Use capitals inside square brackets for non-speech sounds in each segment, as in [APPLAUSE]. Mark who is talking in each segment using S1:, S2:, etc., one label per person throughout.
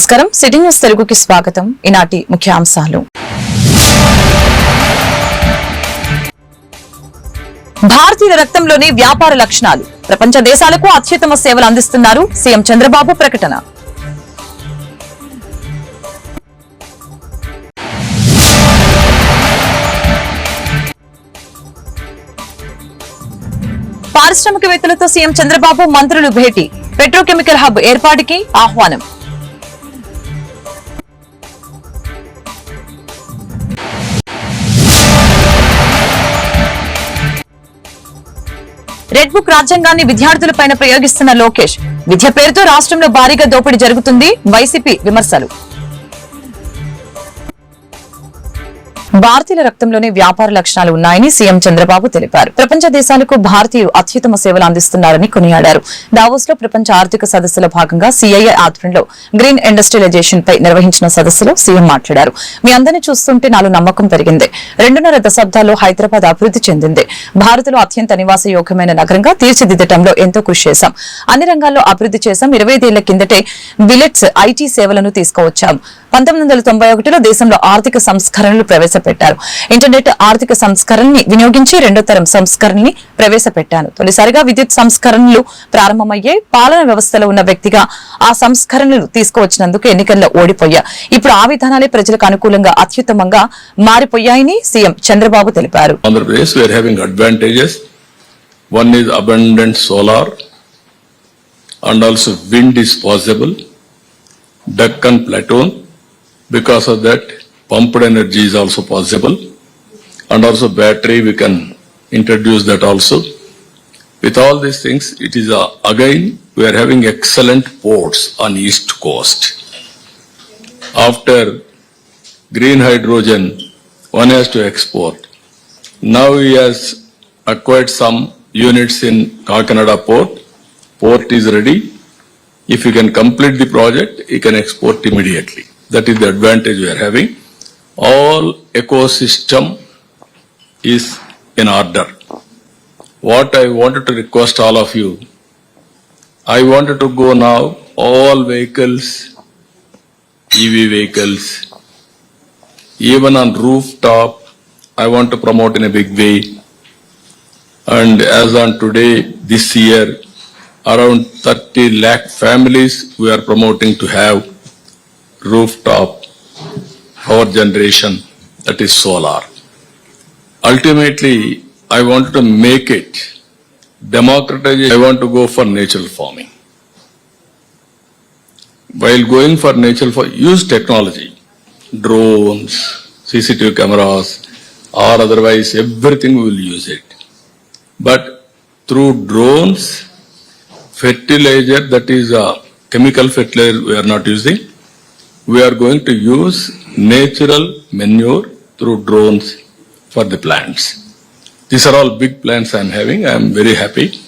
S1: నమస్కారం. City news తెలుగుకి స్వాగతం. ఈనాటి ముఖ్యాంశాలు. భారతీయుల రక్తంలోని వ్యాపార లక్షణాలు. ప్రపంచ దేశాలకు అత్యుత్తమ సేవలు అందిస్తున్నారు సీఎం చంద్రబాబు ప్రకటన. పారిశ్రామికవేత్తలతో సీఎం చంద్రబాబు మంత్రులు భేటీ. పెట్రోకెమికల్ హబ్ ఏర్పాటుకి ఆహ్వానం. రెడ్ బుక్ రాజ్యాంగాన్ని విద్యార్థులపైన ప్రయోగిస్తున్న లోకేష్. విద్య పేరుతో రాష్ట్రంలో భారీగా దోపిడీ జరుగుతుంది. వైసీపీ విమర్శలు. భారతీయుల రక్తంలోనే వ్యాపార లక్షణాలు ఉన్నాయని సీఎం చంద్రబాబు తెలిపారు. ప్రపంచ దేశాలకు భారతీయులు అత్యుత్తమ సేవలు అందిస్తున్నారని కొనియాడారు. దావోస్లో ప్రపంచ ఆర్థిక సదస్సులో భాగంగా సీఐఐ ఆధ్వర్యంలో గ్రీన్ ఇండస్ట్రియలైజేషన్ పై నిర్వహించిన సదస్సులో సీఎం మాట్లాడారు. మీ అందరినీ చూస్తుంటే నాలో నమ్మకం పెరిగింది. రెండున్నర దశాబ్దాల్లో హైదరాబాద్ అభివృద్ధి చెందింది. భారత్లో అత్యంత నివాసయోగ్యమైన నగరంగా తీర్చిదిద్దటంలో ఎంతో కృషి చేశాం. అన్ని రంగాల్లో అభివృద్ధి చేశాం. ఇరవై ఐదేళ్ళ కిందటే బిలెట్స్ ఐటీ సేవలను తీసుకువచ్చాం. పంతొమ్మిది వందల తొంభై ఒకటిలో దేశంలో ఆర్థిక సంస్కరణలు ప్రవేశపెట్టారు. ఇంటర్నెట్ ఆర్థిక సంస్కరణని వినియోగించి రెండో తరం సంస్కరణని ప్రవేశపెట్టాను తొలిసారిగా విద్యుత్ సంస్కరణలు ప్రారంభమయ్యే పాలన వ్యవస్థలో ఉన్న వ్యక్తిగా ఆ సంస్కరణలు తీసుకువచ్చినందుకు ఎన్నికల్లో ఓడిపోయా. ఇప్పుడు ఆ విధానాలే ప్రజలకు అనుకూలంగా అత్యుత్తమంగా మారిపోయాయని సీఎం చంద్రబాబు తెలిపారు.
S2: One is abundant solar and also wind is possible. Deccan Plateau, because of that pumped energy is also possible. And also battery, we can introduce that also. With all these things, it is uh, again, we are having excellent ports on east coast. After green hydrogen, one has to export. Now he has acquired some units in Kakinada port. Port is ready. If he can complete the project, he can export immediately. That is the advantage we are having. All ecosystem is in order. What I wanted to request all of you, I wanted to go now, all vehicles, EV vehicles, even on rooftop, I want to promote in a big way. And as on today, this year, around 30 lakh families we are promoting to have rooftop power generation, that is solar. Ultimately, I want to make it democratization. I want to go for natural farming. While going for natural farm, use technology, drones, CCTV cameras, or otherwise everything we will use it. But through drones, fertilizer, that is a chemical fertilizer we are not using, we are going to use natural manure through drones for the plants. These are all big plants I am having. I am very happy.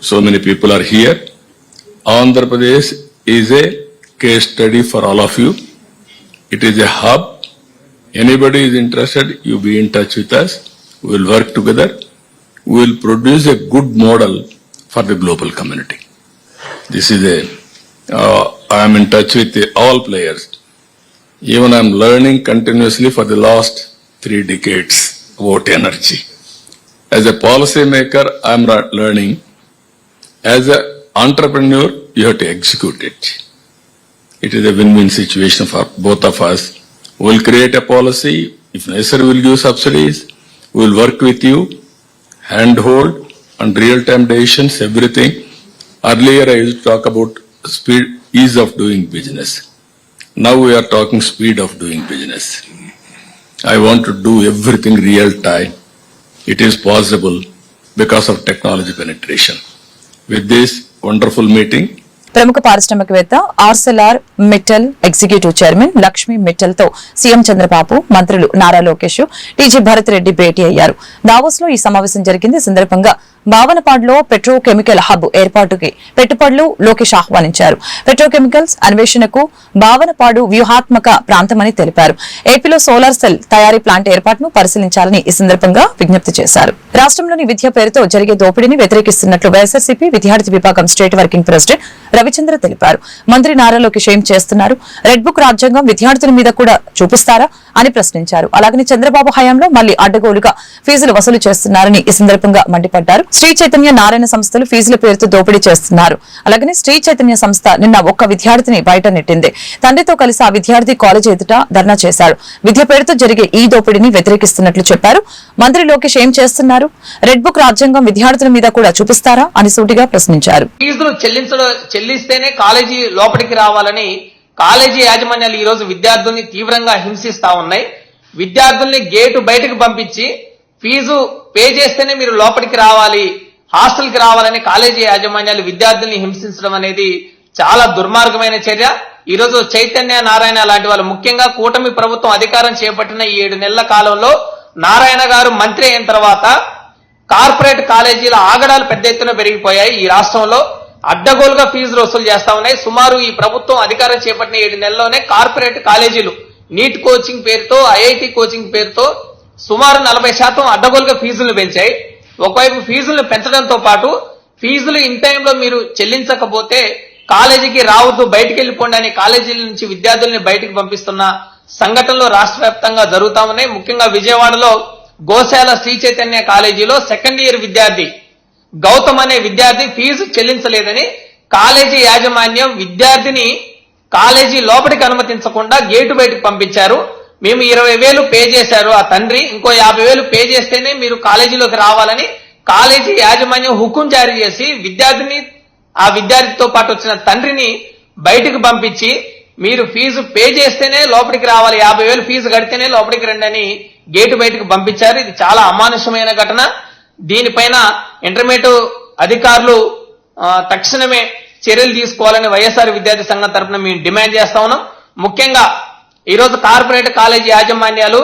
S2: So many people are here. Andhra Pradesh is a case study for all of you. It is a hub. Anybody is interested, you be in touch with us. We will work together. We will produce a good model for the global community. This is a, uh, I am in touch with the- all players. Even I am learning continuously for the last three decades about energy. As a policy maker, I am learning. As an entrepreneur, you have to execute it. It is a win-win situation for both of us. We will create a policy. If necessary, we will give subsidies. We will work with you, handhold and real-time decisions, everything. Earlier, I used to talk about speed, ease of doing business. Now we are talking speed of doing business. I want to do everything real time. It is possible because of technology penetration. With this wonderful meeting,
S1: ప్రముఖ పారిశ్రామికవేత్త Arcelor Mittal executive chairman Lakshmi మిట్టల్తో CM Chandrababu మంత్రులు Nara Lokesh TG Bharat Reddy భేటీ అయ్యారు దావోస్లో ఈ సమావేశం జరిగింది సందర్భంగా భావనపాడులో petrochemical hub ఏర్పాటుకి పెట్టుబడులు లోకేష్ ఆహ్వానించారు. పెట్రోకెమికల్స్ అన్వేషణకు భావనపాడు వ్యూహాత్మక ప్రాంతమని తెలిపారు. ఏపీలో సోలార్ సెల్ తయారీ ప్లాంట్ ఏర్పాటును పరిశీలించాలని ఈ సందర్భంగా విజ్ఞప్తి చేశారు. రాష్ట్రంలోని విద్య పేరుతో జరిగే దోపిడీని వ్యతిరేకిస్తున్నట్లు వైఎస్ఆర్సీపీ విద్యార్థి విభాగం స్టేట్ వర్కింగ్ ప్రెసిడెంట్ రవిచంద్ర తెలిపారు. మంత్రి నారా లోకేష్ ఏం చేస్తున్నారు? రెడ్ బుక్ రాజ్యాంగం విద్యార్థుల మీద కూడా చూపిస్తారా అని ప్రశ్నించారు. అలాగని చంద్రబాబు హయాంలో మళ్ళీ అడ్డగోలుగా ఫీజులు వసూలు చేస్తున్నారని ఈ సందర్భంగా మండిపడ్డారు. శ్రీ చైతన్య నారాయణ సంస్థలు ఫీజుల పేరుతో దోపిడీ చేస్తున్నారు. అలాగనే శ్రీ చైతన్య సంస్థ నిన్న ఒక్క విద్యార్థిని బయట నెట్టింది. తండ్రితో కలిసి ఆ విద్యార్థి కాలేజ్ ఎదుట ధర్నా చేశారు. విద్య పేరుతో జరిగే ఈ దోపిడీని వ్యతిరేకిస్తున్నట్లు చెప్పారు. మంత్రి లోకేష్ ఏం చేస్తున్నారు? రెడ్ బుక్ రాజ్యాంగం విద్యార్థుల మీద కూడా చూపిస్తారా అని సూటిగా ప్రశ్నించారు.
S3: ఫీజులు చెల్లించడం చెల్లిస్తేనే కాలేజీ లోపలికి రావాలని కాలేజీ యాజమాన్యాలు ఈ రోజు విద్యార్థుల్ని తీవ్రంగా హింసిస్తా ఉన్నాయి. విద్యార్థుల్ని గేటు బయటకు పంపించి ఫీజు పే చేస్తేనే మీరు లోపలికి రావాలి హాస్టల్కి రావాలని కాలేజీ యాజమాన్యాలు విద్యార్థుల్ని హింసించడం అనేది చాలా దుర్మార్గమైన చర్య. ఈరోజు చైతన్య నారాయణ లాంటి వాళ్ళు ముఖ్యంగా కూటమి ప్రభుత్వం అధికారం చేపట్టిన ఈ ఏడు నెలల కాలంలో నారాయణ గారు మంత్రి అయిన తర్వాత కార్పొరేట్ కాలేజీల ఆగడాలు పెద్ద ఎత్తున పెరిగిపోయాయి ఈ రాష్ట్రంలో. అడ్డగోలుగా ఫీజులు వసూలు చేస్తా ఉన్నాయి. సుమారు ఈ ప్రభుత్వం అధికారం చేపట్టిన ఏడు నెలల్లోనే కార్పొరేట్ కాలేజీలు నీట్ కోచింగ్ పేరుతో ఐఐటి కోచింగ్ పేరుతో సుమారు నలభై శాతం అడ్డగోలుగా ఫీజులు పెంచాయి. ఒకవైపు ఫీజులను పెంచడంతో పాటు ఫీజులు ఇన్ టైంలో మీరు చెల్లించకపోతే కాలేజీకి రావద్దు బయటికి వెళ్ళిపోండి అని కాలేజీల నుంచి విద్యార్థుల్ని బయటికి పంపిస్తున్న సంఘటనలు రాష్ట్ర వ్యాప్తంగా జరుగుతా ఉన్నాయి. ముఖ్యంగా విజయవాడలో గోశాల శ్రీ చైతన్య కాలేజీలో సెకండ్ ఇయర్ విద్యార్థి గౌతమ్ అనే విద్యార్థి ఫీజు చెల్లించలేదని కాలేజీ యాజమాన్యం విద్యార్థిని కాలేజీ లోపలికి అనుమతించకుండా గేటు బయటకు పంపించారు. మేము ఇరవై వేలు పే చేశారు ఆ తండ్రి ఇంకో యాభై వేలు పే చేస్తేనే మీరు కాలేజీలోకి రావాలని కాలేజీ యాజమాన్యం హుకుం జారీ చేసి విద్యార్థిని ఆ విద్యార్థితో పాటు వచ్చిన తండ్రిని బయటకు పంపించి మీరు ఫీజు పే చేస్తేనే లోపలికి రావాలి యాభై వేలు ఫీజు కడితేనే లోపలికి రండి అని గేటు బయటకు పంపించారు. ఇది చాలా అమానుషమైన ఘటన. దీనిపైన ఇంటర్మీడియట్ అధికారులు తక్షణమే చర్యలు తీసుకోవాలని వైఎస్ఆర్ విద్యార్థి సంఘం తరఫున మేము డిమాండ్ చేస్తా ఉన్నాం. ముఖ్యంగా ఈరోజు కార్పొరేట్ కాలేజీ యాజమాన్యాలు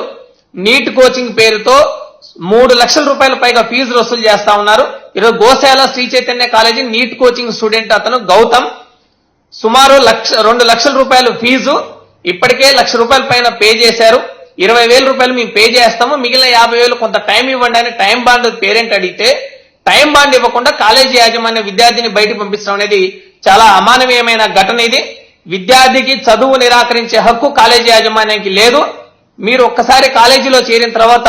S3: నీట్ కోచింగ్ పేరుతో మూడు లక్షల రూపాయల పైగా ఫీజు వసూలు చేస్తా ఉన్నారు. ఈరోజు Gosala Sri Chaitanya college NEET coaching student అతను గౌతమ్. సుమారు లక్ష రెండు లక్షల రూపాయలు ఫీజు ఇప్పటికే లక్ష రూపాయల పైన పే చేశారు. ఇరవై వేల రూపాయలు మేము పే చేస్తాము. మిగిలిన యాభై వేలు కొంత టైం ఇవ్వండి అని టైం బాండ్ పేరెంట్ అడిగితే టైం బాండ్ ఇవ్వకుండా కాలేజీ యాజమాన్య విద్యార్థిని బయటకు పంపించడం అనేది చాలా అమానవీయమైన ఘటన ఇది. విద్యార్థికి చదువు నిరాకరించే హక్కు కాలేజీ యాజమాన్యానికి లేదు. మీరు ఒక్కసారి కాలేజీలో చేరిన తర్వాత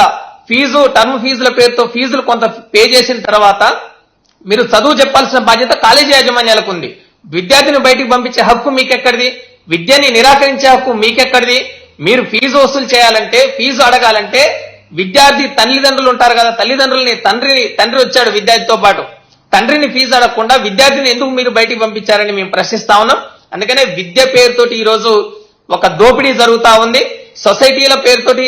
S3: ఫీజు టర్మ్ ఫీజుల పేరుతో ఫీజులు కొంత పే చేసిన తర్వాత మీరు చదువు చెప్పాల్సిన బాధ్యత కాలేజీ యాజమాన్యాలకు ఉంది. విద్యార్థిని బయటికి పంపించే హక్కు మీకెక్కడిది? విద్యని నిరాకరించే హక్కు మీకెక్కడిది? మీరు ఫీజు వసూలు చేయాలంటే ఫీజు అడగాలంటే విద్యార్థి తల్లిదండ్రులు ఉంటారు కదా తల్లిదండ్రులని తండ్రిని తండ్రి వచ్చాడు విద్యార్థితో పాటు. తండ్రిని ఫీజు అడగకుండా విద్యార్థిని ఎందుకు మీరు బయటికి పంపించారని మేము ప్రశ్నిస్తా ఉన్నాం. అందుకనే విద్య పేరుతోటి ఈరోజు ఒక దోపిడీ జరుగుతా ఉంది. సొసైటీల పేరుతోటి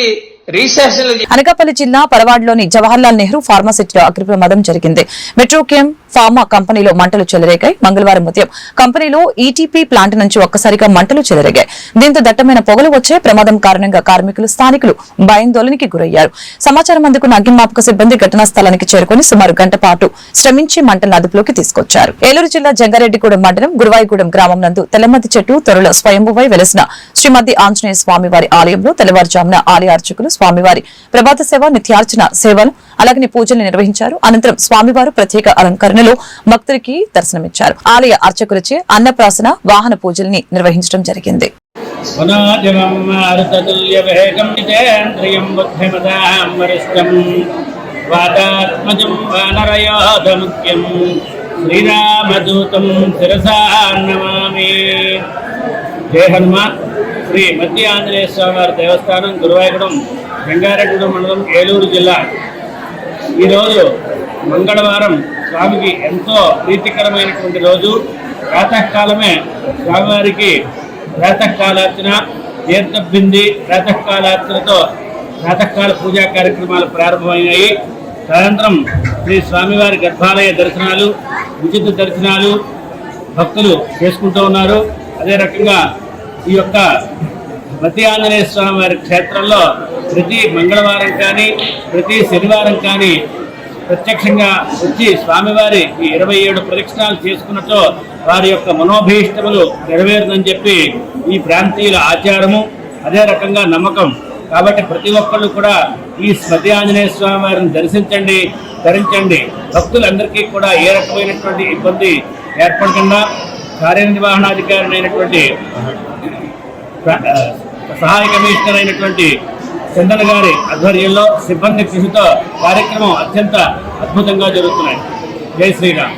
S1: అనకాపల్లి జిల్లా పరవాడలోని జవహర్లాల్ నెహ్రూ ఫార్మాసిటీలో అగ్ని ప్రమాదం జరిగింది. మెట్రోకెమ్ ఫార్మా కంపెనీలో మంటలు చెలరేగాయి. మంగళవారం ఉదయం కంపెనీలో ఈటీపీ ప్లాంట్ నుంచి ఒక్కసారిగా మంటలు చెలరేగాయి. దీంతో దట్టమైన పొగలు వచ్చే ప్రమాదం కారణంగా కార్మికులు స్థానికులు భయాందోళనకి గురయ్యారు. సమాచారం అందుకున్న అగ్నిమాపక సిబ్బంది ఘటనా స్థలానికి చేరుకుని సుమారు గంట పాటు శ్రమించి మంటలను అదుపులోకి తీసుకొచ్చారు. ఏలూరు జిల్లా జంగారెడ్డిగూడెం మండలం గురువాయిగూడెం గ్రామం నందు తెల్లమతి చెట్టు త్వరలో స్వయంభువై వెలసిన శ్రీమతి ఆంజనేయ స్వామివారి ఆలయంలో తెల్లవారుజామున ఆలయ అర్చకులు స్వామివారి ప్రభాత సేవ నిత్యార్చన సేవలు అలాగని పూజలు నిర్వహించారు. అనంతరం స్వామివారు ప్రత్యేక అలంకరణలో భక్తులకి దర్శనమిచ్చారు. ఆలయ అర్చకులచే అన్నప్రాసన వాహన పూజల్ని నిర్వహించడం జరిగింది.
S4: వాతాత్మజం వానరయోధముఖ్యం. శ్రీరామదూతం శిరసా నమామి జయ హనుమాన్. శ్రీ మధ్య ఆంజనేయ స్వామి వారి దేవస్థానం గురువాయగూడెం రంగారెడ్డిగూడెం మండలం ఏలూరు జిల్లా. ఈరోజు మంగళవారం స్వామికి ఎంతో ప్రీతికరమైనటువంటి రోజు. ప్రాతకాలమే స్వామివారికి ప్రాతకాలార్చన తీర్థబింది ప్రాతకాలార్చనతో ప్రాతకాల పూజా కార్యక్రమాలు ప్రారంభమైనాయి. తదనంతరం శ్రీ స్వామివారి గర్భాలయ దర్శనాలు ఉచిత దర్శనాలు భక్తులు చేసుకుంటూ ఉన్నారు. అదే రకంగా ఈ యొక్క ప్రతి ఆంజనేయ స్వామి వారి క్షేత్రంలో ప్రతి మంగళవారం కానీ ప్రతి శనివారం కానీ ప్రత్యక్షంగా వచ్చి స్వామివారి ఈ ఇరవై ఏడు ప్రదక్షిణాలు చేసుకున్నతో వారి యొక్క మనోభీష్టములు నెరవేరుదని చెప్పి ఈ ప్రాంతీయుల ఆచారము అదే రకంగా నమ్మకం. కాబట్టి ప్రతి ఒక్కళ్ళు కూడా ఈ స్మతి ఆంజనేయ స్వామి వారిని దర్శించండి ధరించండి. భక్తులందరికీ కూడా ఏ రకమైనటువంటి ఇబ్బంది ఏర్పడకుండా కార్యనిర్వహణాధికారి అయినటువంటి సహాయ కమిషనర్ అయినటువంటి చందన్ గారి ఆధ్వర్యంలో సిబ్బంది కృషితో కార్యక్రమం అత్యంత అద్భుతంగా జరుగుతున్నాయి. జై శ్రీరామ్.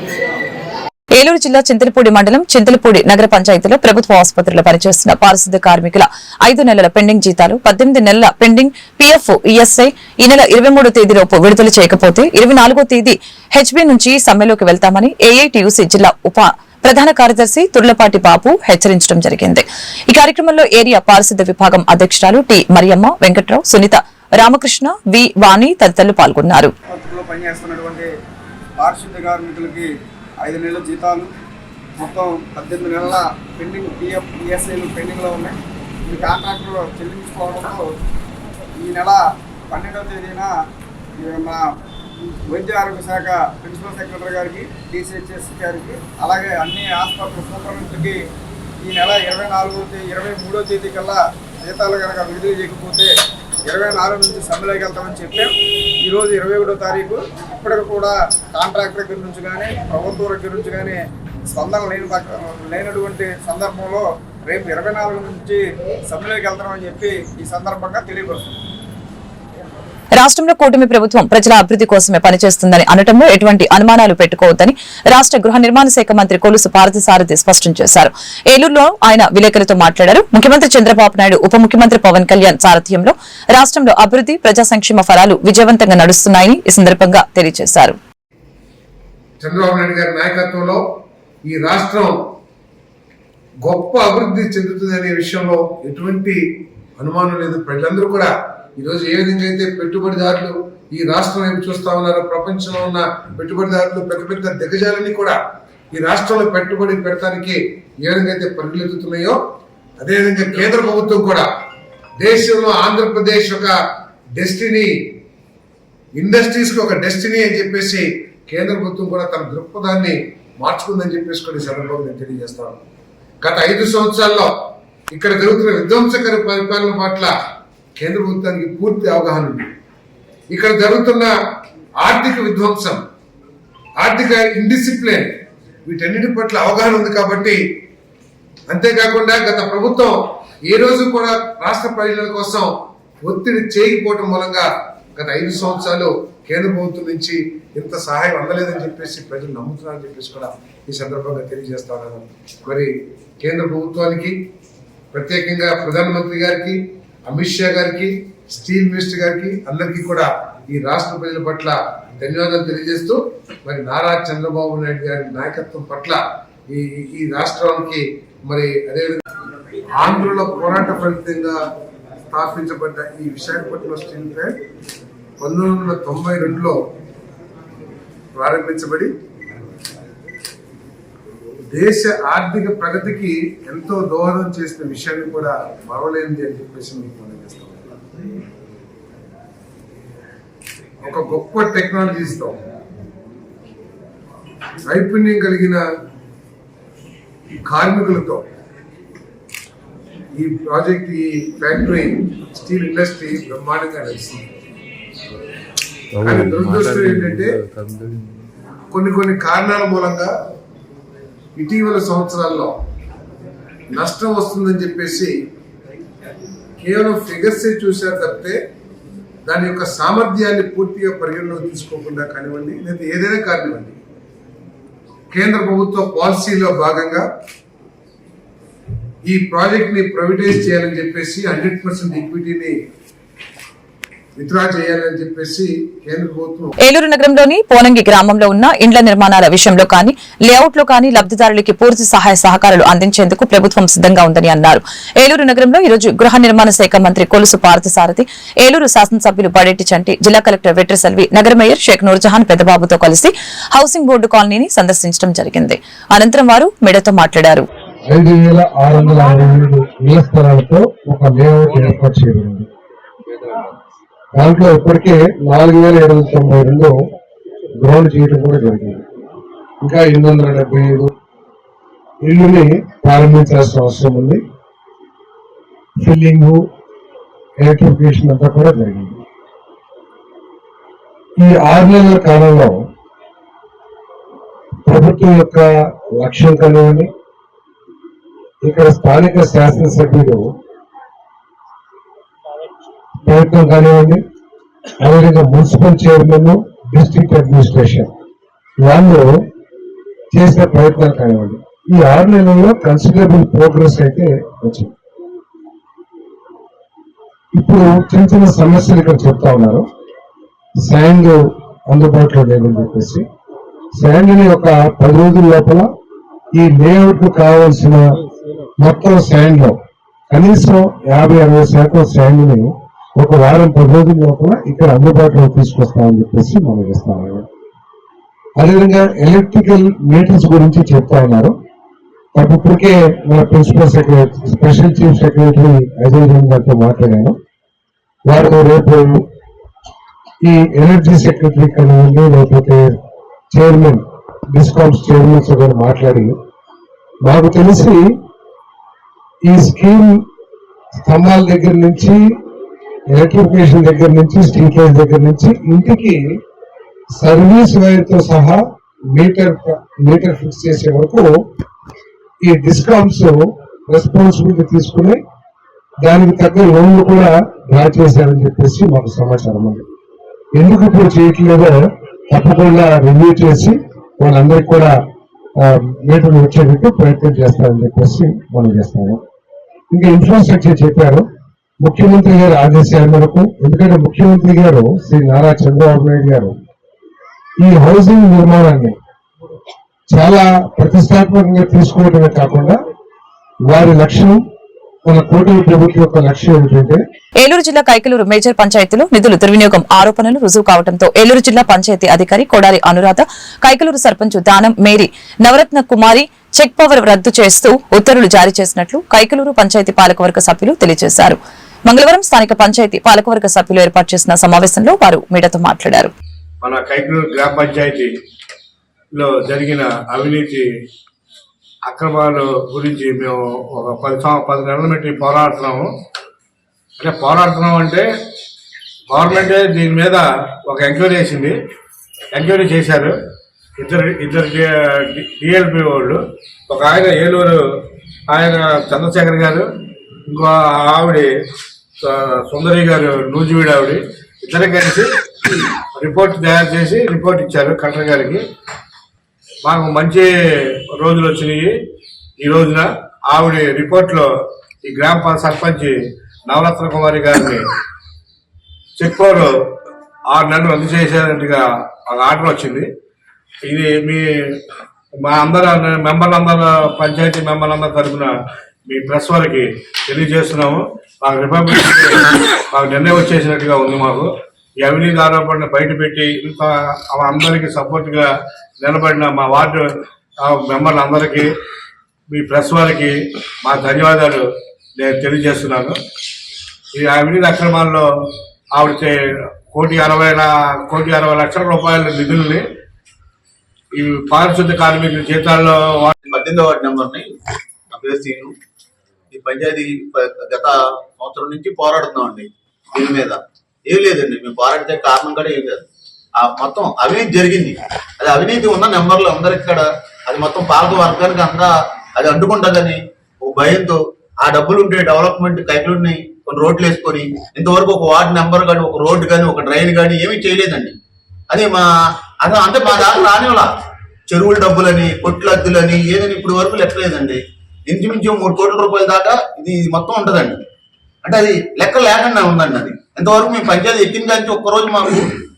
S1: ఏలూరు జిల్లా చింతలపూడి మండలం చింతలపూడి నగర పంచాయతీలో ప్రభుత్వ ఆసుపత్రిలో పనిచేస్తున్న పారిశుద్ధ్య కార్మికుల ఐదు నెలల పెండింగ్ జీతాలు పద్దెనిమిది నెలల పెండింగ్ పీఎఫ్ ఈఎస్ఐ ఈ నెల ఇరవై మూడో తేదీలోపు విడుదల చేయకపోతే ఇరవై నాలుగో తేదీ హెచ్బీ నుంచి సమ్మెలోకి వెళ్తామని ఏఐటీయూసీ జిల్లా ఉప ప్రధాన కార్యదర్శి తుర్లపాటి బాబు హెచ్చరించడం జరిగింది. ఈ కార్యక్రమంలో ఏరియా పారిశుద్ధ్య విభాగం అధ్యక్షురాలు టి మరియమ్మ వెంకట్రావు సునీత రామకృష్ణ వి వాణి తదితరులు పాల్గొన్నారు.
S5: ఐదు నెలల జీతాలు మొత్తం పద్దెనిమిది నెలల పెండింగ్ పిఎఫ్ ఈఎస్ఐలు పెండింగ్లో ఉన్నాయి. ఈ కాంట్రాక్టర్ చెల్లించుకోవడంతో ఈ నెల పన్నెండవ తేదీన మా వైద్య ఆరోగ్య శాఖ ప్రిన్సిపల్ సెక్రటరీ గారికి డిసిహెచ్ఎస్ గారికి అలాగే అన్ని ఆసుపత్రి సూపరింటెండెంట్కి ఈ నెల ఇరవై నాలుగో తేదీ ఇరవై మూడో తేదీ కల్లా జీతాలు కనుక విడుదల చేయకపోతే ఇరవై నాలుగు నుంచి సమ్మెలోకి వెళ్తామని చెప్పాం. ఈరోజు ఇరవై ఒకటో తారీఖు. ఇప్పటికి కూడా కాంట్రాక్టర్ దగ్గర నుంచి కానీ ప్రభుత్వం దగ్గర నుంచి కానీ స్పందన లేని లేనటువంటి సందర్భంలో రేపు ఇరవై నాలుగు నుంచి సమ్మెలోకి వెళ్తామని చెప్పి ఈ సందర్భంగా తెలియపరుస్తుంది
S1: రాష్ట్రంలో కూటమి ప్రభుత్వం ప్రజల అభివృద్ధి కోసమే పనిచేస్తుందని అనటంలో ఎటువంటి అనుమానాలు పెట్టుకోవద్దని రాష్ట్ర గృహ నిర్మాణ శాఖ మంత్రి కొలుసు పార్థసారథి స్పష్టం చేశారు. ఏలూరులో ఆయన విలేకరులతో మాట్లాడారు. ముఖ్యమంత్రి చంద్రబాబు నాయుడు ఉప ముఖ్యమంత్రి పవన్ కళ్యాణ్ సారథ్యంలో రాష్ట్రంలో అభివృద్ధి ప్రజా సంక్షేమ ఫలాలు విజయవంతంగా నడుస్తున్నాయని ఈ సందర్భంగా తెలియజేశారు.
S6: చంద్రబాబు నాయుడు గారి నాయకత్వంలో ఈ రాష్ట్రం గొప్ప అభివృద్ధి చెందుతుందనే విషయంలో ఎటువంటి అనుమానం లేదు. ప్రజలందరూ కూడా ఈరోజు ఏ విధంగా అయితే పెట్టుబడిదారులు ఈ రాష్ట్రం వైపు చూస్తా ఉన్నారో ప్రపంచంలో ఉన్న పెట్టుబడిదారులు పెద్ద పెద్ద దిగ్గజాలన్నీ కూడా ఈ రాష్ట్రంలో పెట్టుబడి పెడతానికి ఏ విధంగా అయితే పరిగెత్తుతున్నాయో అదేవిధంగా కేంద్ర ప్రభుత్వం కూడా దేశంలో ఆంధ్రప్రదేశ్ ఒక డెస్టినీ ఇండస్ట్రీస్కి ఒక డెస్టినీ అని చెప్పేసి కేంద్ర ప్రభుత్వం కూడా తన దృక్పథాన్ని మార్చుకుందని చెప్పేసి కూడా ఈ సందర్భంగా నేను తెలియజేస్తాను గత ఐదు సంవత్సరాల్లో ఇక్కడ జరుగుతున్న విధ్వంసకర పరిపాలన పట్ల కేంద్ర ప్రభుత్వానికి పూర్తి అవగాహన ఉంది. ఇక్కడ జరుగుతున్న ఆర్థిక విధ్వంసం ఆర్థిక ఇండిసిప్లిన్ వీటన్నిటి పట్ల అవగాహన ఉంది కాబట్టి అంతేకాకుండా గత ప్రభుత్వం ఏ రోజు కూడా రాష్ట్ర ప్రజల కోసం ఒత్తిడి చేయకపోవటం మూలంగా గత ఐదు సంవత్సరాలు కేంద్ర ప్రభుత్వం నుంచి ఇంత సహాయం అందలేదని చెప్పేసి ప్రజలు నమ్ముతున్నారని చెప్పేసి కూడా ఈ సందర్భంగా తెలియజేస్తా ఉన్నాను. మరి కేంద్ర ప్రభుత్వానికి ప్రత్యేకంగా ప్రధానమంత్రి గారికి అమిత్ షా గారికి స్టీల్ మినిస్టర్ గారికి అందరికీ కూడా ఈ రాష్ట్ర ప్రజల పట్ల ధన్యవాదాలు తెలియజేస్తూ మరి నారా చంద్రబాబు నాయుడు గారి నాయకత్వం పట్ల ఈ ఈ రాష్ట్రానికి మరి అదేవిధంగా ఆంధ్రుల పోరాట ఫలితంగా స్థాపించబడ్డ ఈ విశాఖపట్నం స్టీల్ ప్లాంట్ పంతొమ్మిది వందల తొంభై రెండులో ప్రారంభించబడి దేశ ఆర్థిక ప్రగతికి ఎంతో దోహదం చేసిన విషయాన్ని కూడా మరవలేనిది అని చెప్పేసి మీకు మనం చేస్తాం ఒక గొప్ప టెక్నాలజీస్తో నైపుణ్యం కలిగిన కార్మికులతో ఈ ప్రాజెక్ట్ ఈ ఫ్యాక్టరీ స్టీల్ ఇండస్ట్రీ బ్రహ్మాండంగా నడుస్తుంది. కానీ దురదృష్టం ఏంటంటే కొన్ని కొన్ని కారణాల మూలంగా ఇటీవల సంవత్సరాల్లో నష్టం వస్తుందని చెప్పేసి కేవలం ఫిగర్స్ చూశారు తప్పితే దాని యొక్క సామర్థ్యాన్ని పూర్తిగా పరిగణలోకి తీసుకోకుండా కానివ్వండి లేదా ఏదైనా కానివ్వండి. కేంద్ర ప్రభుత్వ పాలసీలో భాగంగా ఈ ప్రాజెక్ట్ని ప్రైవేటైజ్ చేయాలని చెప్పేసి హండ్రెడ్ పర్సెంట్ ఈక్విటీని విత్డ్రా చేయాలని చెప్పేసి కేంద్ర ప్రభుత్వం
S1: ఏలూరు నగరంలోని పోనంగి గ్రామంలో ఉన్న ఇండ్ల నిర్మాణాల విషయంలో కానీ లేఅవుట్లో కానీ లబ్దిదారులకి పూర్తి సహాయ సహకారాలు అందించేందుకు ప్రభుత్వం సిద్ధంగా ఉందని అన్నారు. ఏలూరు నగరంలో ఈరోజు గృహ నిర్మాణ శాఖ మంత్రి కొలుసు పార్థసారథి ఏలూరు శాసనసభ్యులు బడేటి చంటి జిల్లా కలెక్టర్ వెట్రి సెల్వి నగర మేయర్ షేక్ నూర్జహాన్ పెద్దబాబుతో కలిసి హౌసింగ్ బోర్డు కాలనీని సందర్శించడం జరిగింది. అనంతరం వారు మీడియాతో మాట్లాడారు.
S7: ఐదు వేల ఆరు వందల అరవై ఏడు ఇళ్ళ స్థలాలతో ఒక లేఅవుట్ ఏర్పాటు చేయబడింది. దాంట్లో ఇప్పటికే నాలుగు వేల ఏడు వందల తొంభై రెండు గ్రౌండ్ చేయడం కూడా జరిగింది. ఇంకా ఎనిమిది వందల డెబ్బై ఐదు ఇల్లుని ప్రారంభించాల్సిన అవసరం ఉంది. ఫిల్లింగ్ ఎలక్ట్రిఫికేషన్ అంతా కూడా జరిగింది. ఈ ఆరు నెలల కాలంలో ప్రభుత్వం యొక్క లక్ష్యం కానివ్వండి ఇక్కడ స్థానిక శాసనసభ్యులు ప్రయత్నం కానివ్వండి. అదేవిధంగా మున్సిపల్ చైర్మన్ డిస్ట్రిక్ట్ అడ్మినిస్ట్రేషన్ వాళ్ళు చేసిన ప్రయత్నాలు కానివ్వండి. ఈ ఆరు నెలల్లో కన్సిడరబుల్ ప్రోగ్రెస్ అయితే వచ్చింది. ఇప్పుడు చిన్న చిన్న సమస్యలు ఇక్కడ చెప్తా ఉన్నారు. శాండ్ అందుబాటులో లేదని చెప్పేసి. శాండ్ని ఒక పది రోజుల లోపల ఈ లేఅవుట్కు కావాల్సిన మొత్తం శాండ్లో కనీసం యాభై అరవై శాతం శాండ్ని ఒక వారం పది రోజుల లోపల ఇక్కడ అందుబాటులో తీసుకొస్తామని చెప్పేసి మనం చేస్తాము. అదేవిధంగా ఎలక్ట్రికల్ మీటర్స్ గురించి చెప్తా ఉన్నారు. నాకు ఇప్పటికే మన principal secretary special chief secretary Ajay గారితో మాట్లాడాను. వారు రేపు ఈ ఎనర్జీ సెక్రటరీ కానివ్వండి లేకపోతే చైర్మన్ డిస్కామ్స్ చైర్మన్స్ గారు మాట్లాడి మాకు తెలిసి ఈ స్కీమ్ స్తంభాల దగ్గర నుంచి ఎలక్ట్రిఫికేషన్ దగ్గర నుంచి స్ట్రీట్ లైట్ దగ్గర నుంచి ఇంటికి సర్వీస్ వైర్తో సహా మీటర్ మీటర్ ఫిక్స్ చేసే వరకు ఈ డిస్కామ్స్ రెస్పాన్సిబిలిటీ తీసుకుని దానికి తగ్గ లోన్లు కూడా డ్రా చేశారని చెప్పేసి మాకు సమాచారం ఉంది. ఎందుకు ఇప్పుడు చేయట్లేదో తప్పకుండా రివ్యూ చేసి వాళ్ళందరికీ కూడా మీటర్లు వచ్చేటట్టు ప్రయత్నం చేస్తారని చెప్పేసి మనం చేస్తాము ఇంకా ఇన్ఫ్రాస్ట్రక్చర్ చెప్పారు. ముఖ్యమంత్రి గారి ఆదేశాల మేరకు ఎందుకంటే ముఖ్యమంత్రి గారు శ్రీ నారా చంద్రబాబు నాయుడు గారు ఈ హౌసింగ్ నిర్మాణాన్ని చాలా ప్రతిష్టాత్మకంగా తీసుకోవడమే కాకుండా వారి లక్ష్యం మన కూటమి ప్రభుత్వం యొక్క లక్ష్యం ఏమిటంటే
S1: ఏలూరు జిల్లా కైకలూరు మేజర్ పంచాయతీలో నిధులు దుర్వినియోగం ఆరోపణలు రుజువు కావడంతో ఏలూరు జిల్లా పంచాయతీ అధికారి Kodali Anuradha Kaikaluru sarpanch Danam Mary Navaratna Kumari check power రద్దు చేస్తూ ఉత్తర్వులు జారీ చేసినట్లు కైకలూరు పంచాయతీ పాలకవర్గ సభ్యులు తెలియజేశారు. మంగళవారం స్థానిక పంచాయతీ పాలకవర్గ సభ్యులు ఏర్పాటు చేసిన సమావేశంలో వారు మీడియాతో మాట్లాడారు.
S8: మన కైకూరు గ్రామ పంచాయతీలో జరిగిన అవినీతి అక్రమాల గురించి మేము ఒక పది పది నెలల బట్టి పోరాడుతున్నాము. అంటే పోరాడుతున్నాం అంటే గవర్నమెంటే దీని మీద ఒక ఎంక్వైరీ చేసింది. ఎంక్వైరీ చేశారు. ఇద్దరు ఇద్దరు డిఎల్పి వాళ్ళు. ఒక ఆయన ఏలూరు ఆయన చంద్రశేఖర్ గారు ఇంకో ఆవిడ సుందరి గారు నూజివీడు ఆవిడ. ఇద్దరు కలిసి రిపోర్ట్ తయారు చేసి రిపోర్ట్ ఇచ్చారు కలెక్టర్ గారికి. మాకు మంచి రోజులు వచ్చినాయి. ఈ రోజున ఆవిడ రిపోర్ట్లో ఈ గ్రామ సర్పంచ్ నవరత్న కుమారి గారిని చెక్ పవర్ ఆరు నెలలు రద్దు చేసేటట్టుగా ఒక ఆర్డర్ వచ్చింది. ఇది మీ మా అందరు మెంబర్లందరూ పంచాయతీ మెంబర్లందరి తరఫున మీ ప్రెస్ వారికి తెలియజేస్తున్నాము. మాకు రిపబ్లిక్ మాకు నిర్ణయం వచ్చేసినట్టుగా ఉంది మాకు. ఈ అవినీతి ఆరోపణను బయట పెట్టి అందరికీ సపోర్ట్గా నిలబడిన మా వార్డు ఆ, మెంబర్లందరికీ మీ ప్రెస్ వారికి మా ధన్యవాదాలు నేను తెలియజేస్తున్నాను. ఈ అవినీతి అక్రమాల్లో ఆవిడ కోటి అరవై కోటి అరవై లక్షల రూపాయల నిధుల్ని ఈ పారిశుద్ధ కార్మికుల జీతాల్లో వా-
S9: పద్దెనిమిది వార్డు నెంబర్ని నా పేరు ఈ పంచాయతీ ప- గత సంవత్సరం నుంచి పోరాడుతున్నామండి దీని మీద. ఏం లేదండి మేము పోరాడితే కారణం కూడా ఏం లేదు. ఆ మొత్తం అవినీతి జరిగింది. అది అవినీతి ఉన్న నెంబర్లు అందరికి ఇక్కడ అది మొత్తం పాలక వర్గానికి అంతా అది అడ్డుకుంటుందని ఓ భయంతో ఆ డబ్బులు ఉంటే డెవలప్మెంట్ కైకులుని కొన్ని రోడ్లు వేసుకొని ఇంతవరకు ఒక వార్డు నెంబర్ కానీ ఒక రోడ్డు కానీ ఒక డ్రైన్ కానీ ఏమీ చేయలేదండి. అది మా అది అంటే మా దాకా రానివలా చెరువుల డబ్బులని కొట్ల అద్దులని ఏదని ఇప్పుడు వరకు లెక్కలేదండి. ఇంచుమించు మూడు కోట్ల రూపాయల దాకా ఇది మొత్తం ఉంటుందండి. అంటే అది లెక్క లేకుండా ఉందండి అది. ఎంతవరకు మేము పంచాయతీ ఎక్కిన కానీ ఒక్కరోజు మాకు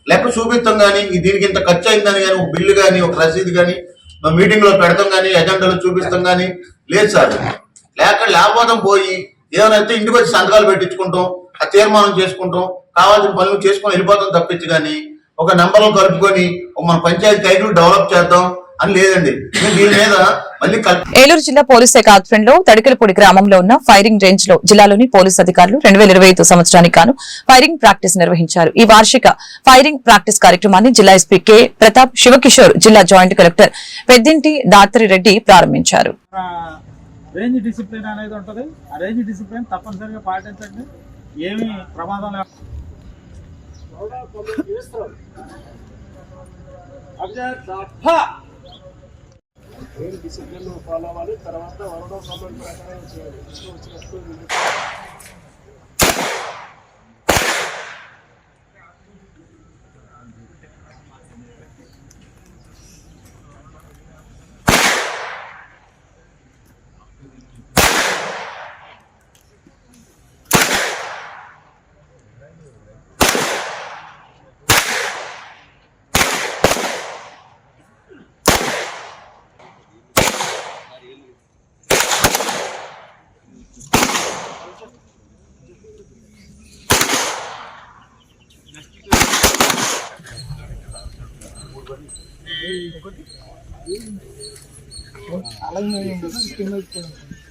S9: లెక్క చూపిస్తాం కానీ దీనికి ఇంత ఖర్చు అయిందని కానీ ఒక బిల్లు కానీ ఒక రసీదు కానీ మా మీటింగ్లో పెడతాం కానీ ఎజెండాలో చూపిస్తాం కానీ లేదు సార్. లేక లేకపోవడం పోయి ఏమైనా అయితే ఇంటికి వచ్చి సంతకాలు పెట్టించుకుంటాం ఆ తీర్మానం చేసుకుంటాం కావాల్సిన పనులు చేసుకొని వెళ్ళిపోతాం తప్పించి కానీ ఒక నెంబర్లో కలుపుకొని మన పంచాయతీ టైటిల్ డెవలప్ చేద్దాం అని లేదండి. దీని మీద మళ్ళీ
S1: ఏలూరు జిల్లా పోలీస్ శాఖ ఆధ్వర్యంలో తడికలపూడి గ్రామంలో ఉన్న ఫైరింగ్ రేంజ్లో జిల్లాలోని పోలీసు అధికారులు రెండు వేల ఇరవై ఐదు సంవత్సరానికి గాను ఫైరింగ్ ప్రాక్టీస్ నిర్వహించారు. ఈ వార్షిక ఫైరింగ్ ప్రాక్టీస్ కార్యక్రమాన్ని జిల్లా ఎస్పీ కె. ప్రతాప్ శివకిషోర్ జిల్లా జాయింట్ కలెక్టర్ పెద్దింటి దాత్రి రెడ్డి ప్రారంభించారు.
S10: రేంజ్ డిసిప్లిన్ అనేది ఉంటుంది. ఆ రేంజ్ డిసిప్లిన్ తప్పనిసరిగా పాటించండి. ఏమి ప్రమాదం లేకుండా
S11: మెయిన్ డిసిప్లిన్ ఫాలో అవ్వాలి? తర్వాత వరడం గవర్నమెంట్ ప్రకారం చేయాలి? ఇష్టం వచ్చినట్టు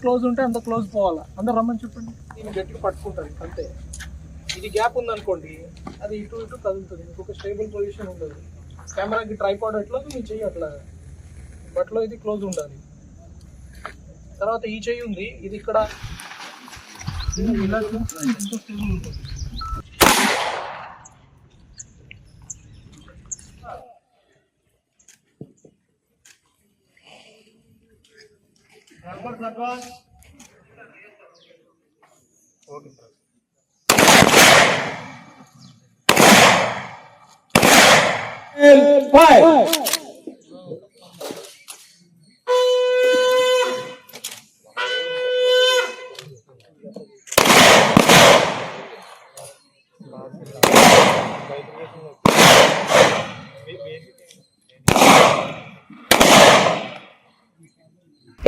S11: క్లోజ్ ఉంటే అంత క్లోజ్ పోవాలా? అందరు రమ్మని చెప్పండి. నేను గట్టిగా పట్టుకుంటాను అంతే. ఇది గ్యాప్ ఉందనుకోండి అది ఇటు ఇటు కదులుతుంది. ఇంకొక స్టేబుల్ పొజిషన్ ఉండదు. కెమెరాకి ట్రైపాడ్ ఎట్లా మీ చెయ్యి అట్లా. బట్లో ఇది క్లోజ్ ఉండాలి. తర్వాత ఈ చెయ్యి ఉంది. ఇది ఇక్కడ. ఇలా చూస్తే ఇంకో stable ఉంటుంది. ఓకే సార్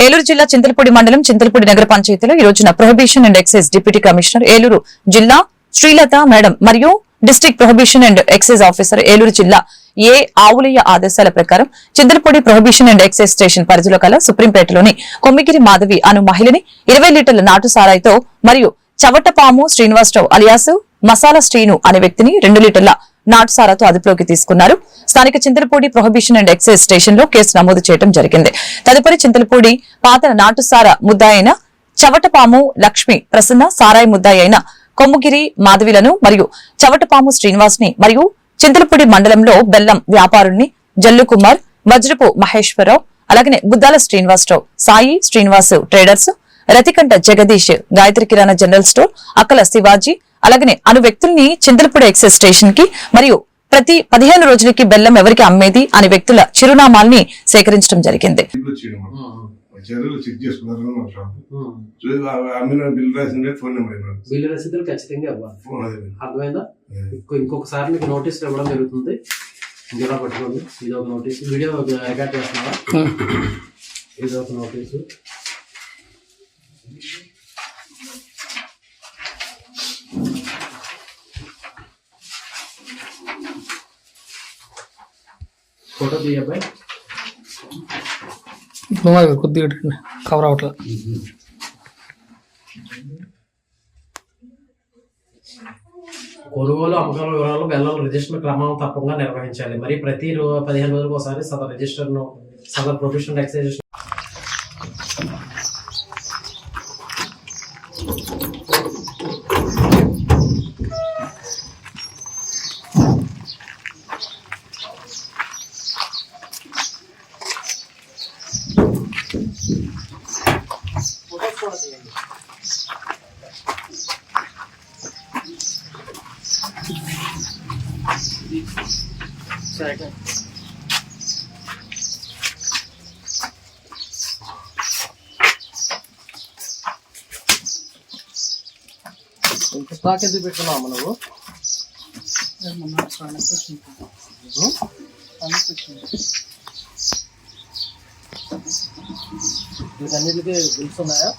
S1: ఏలూరు జిల్లా చింతలపూడి మండలం చింతలపూడి నగర పంచాయతీలో ఈ రోజున prohibition and excise deputy commissioner Eluru జిల్లా శ్రీలత మేడం మరియు district prohibition and excise officer Eluru జిల్లా ఏ ఆవులయ్య ఆదేశాల ప్రకారం Chintalapudi prohibition and excise station పరిధిలో కల సుప్రీంపేటలోని కొమ్మిగిరి మాధవి అను మహిళని ఇరవై లీటర్ల నాటు సారాయితో మరియు చవటపాము శ్రీనివాసరావు అలియాసు మసాలా శ్రీను అనే వ్యక్తిని రెండు లీటర్ల నాటు సారాతో అదుపులోకి తీసుకున్నారు. స్థానిక చింతలపూడి ప్రొహిబిషన్ అండ్ ఎక్సైజ్ స్టేషన్లో కేసు నమోదు చేయడం జరిగింది. తదుపరి చింతలపూడి పాత నాటుసార ముద్దాయైన చవటపాము లక్ష్మి ప్రసన్న సారాయి ముద్దాయి అయిన కొమ్ముగిరి మాధవిలను మరియు చవటపాము శ్రీనివాస్ని మరియు చింతలపూడి మండలంలో బెల్లం వ్యాపారుణ్ణి జల్లు కుమార్ వజ్రపు మహేశ్వరరావు అలాగనే Buddala Srinivasarao Sai Srinivas traders Ratikantha Jagadish Gayatri kirana general store Akkala Shivaji అలాగనే అను వ్యక్తుల్ని చింతలపూడి ఎక్సైజ్ స్టేషన్కి మరియు ప్రతి పదిహేను రోజులకి బెల్లం ఎవరికి అమ్మేది అనే వ్యక్తుల చిరునామాల్ని సేకరించడం జరిగింది.
S4: చర్యలు చెక్ చేసుకున్నారు మా షాప్. అమ్మిన బిల్ రాసిన ఫోన్ నెంబర్ ఇవ్వండి
S12: బిల్లు రసీదులు ఖచ్చితంగా ఇవ్వాలి.
S4: ఫోన్ అదే
S12: అర్థమైందా? ఇంకో- ఇంకొకసారి మీకు నోటీసులు ఇవ్వడం జరుగుతుంది. ఇంకెలా పట్టుకోండి? ఇది ఒక నోటీస్. వీడియో రికార్డ్ చేస్తున్నావా? [LAUGHS] ఇది ఒక నోటీసు. ఫోటో తీయబ్బాయి
S11: కొద్దిగా కవర్ అవట్లా
S12: కొనుగోలు అమ్మకాల వివరాలు బెల్లం రిజిస్టర్ క్రమం తప్పకుండా నిర్వహించాలి. మరి ప్రతి రో- పదిహేను రోజులకు ఒకసారి సదర్ రిజిస్టర్ను సదర్ ప్రొఫెషనల్ ఎక్సైజ్ స్టాక్ ఎందుకు పెట్టుకున్నావు నువ్వు? వీటన్నిటికి బిల్స్ ఉన్నాయా?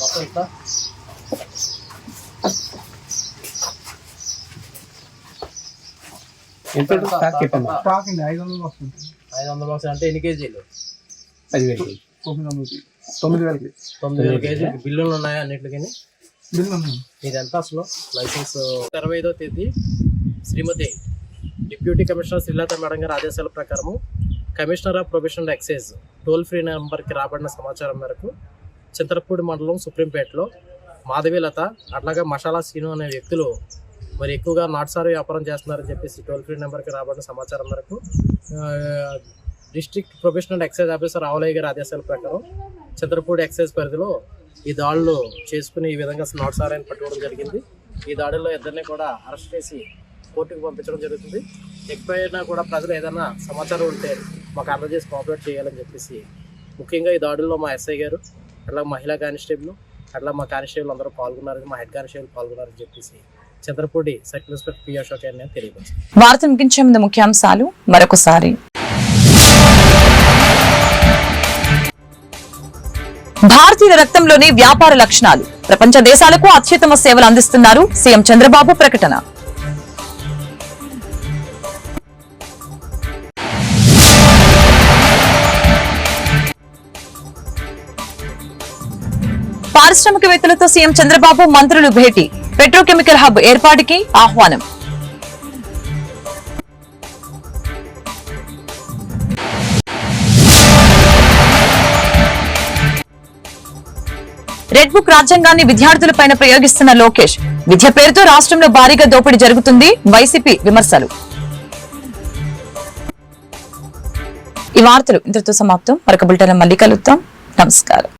S12: మొత్తం ఎంత ఎంత
S11: ఐదు వందలు
S12: ఐదు వందల బాక్స్ అంటే ఎన్ని కేజీలు?
S11: తొమ్మిది తొమ్మిది
S12: వేల కేజీలు. బిల్లులు ఉన్నాయా అన్నిటికి? ఇదంతా అసలు లైసెన్స్ ఇరవై ఐదో తేదీ శ్రీమతి డిప్యూటీ కమిషనర్ శ్రీలత మేడం గారి ఆదేశాల ప్రకారము commissioner of professional excise toll free నెంబర్కి రాబడిన సమాచారం మేరకు చింతలపూడి మండలం సుప్రీంపేటలో మాధవీలత అట్లాగే మసాలా సీను అనే వ్యక్తులు మరి ఎక్కువగా నాటుసారి వ్యాపారం చేస్తున్నారని చెప్పేసి టోల్ ఫ్రీ నెంబర్కి రాబడిన సమాచారం మేరకు district professional excise officer Ravulayya గారి ఆదేశాల ప్రకారం చంద్రపూడి ఎక్సైజ్ పరిధిలో ఈ దాడులు చేసుకుని ఈ విధంగా నాట్ సారాన్ని పట్టుకోవడం జరిగింది. ఈ దాడిలో ఇద్దరిని కూడా అరెస్ట్ చేసి కోర్టుకు పంపించడం జరుగుతుంది. ఎక్కడైనా కూడా ప్రజలు ఏదైనా సమాచారం ఉంటే మాకు అందజేసి కోఆపరేట్ చేయాలని చెప్పేసి ముఖ్యంగా ఈ దాడుల్లో మా ఎస్ఐ గారు అట్లా మహిళా కానిస్టేబుల్ అట్లా మా కానిస్టేబుల్ అందరూ పాల్గొన్నారు. మా హెడ్ కానిస్టేబుల్ పాల్గొన్నారని చెప్పేసి Chandrapudi circle inspector P Ashok గారిని నేను
S1: వార్త ముగించే ముందు ముఖ్యాంశాలు మరొకసారి. భారతీయుల రక్తంలోని వ్యాపార లక్షణాలు. ప్రపంచ దేశాలకు అత్యుత్తమ సేవలు అందిస్తున్నారు సీఎం చంద్రబాబు ప్రకటన. పారిశ్రామికవేత్తలతో సీఎం చంద్రబాబు మంత్రులు భేటీ. పెట్రోకెమికల్ హబ్ ఏర్పాటుకి ఆహ్వానం. రెడ్ బుక్ రాజ్యాంగాన్ని విద్యార్థులపైన ప్రయోగిస్తున్న లోకేష్. విద్య పేరుతో రాష్ట్రంలో భారీగా దోపిడీ జరుగుతుంది. వైసీపీ విమర్శలు. ఈ వార్తలు ఇంతటితో సమాప్తం. మరొక బులెటిన్ మళ్ళీ కలుద్దాం. నమస్కారం.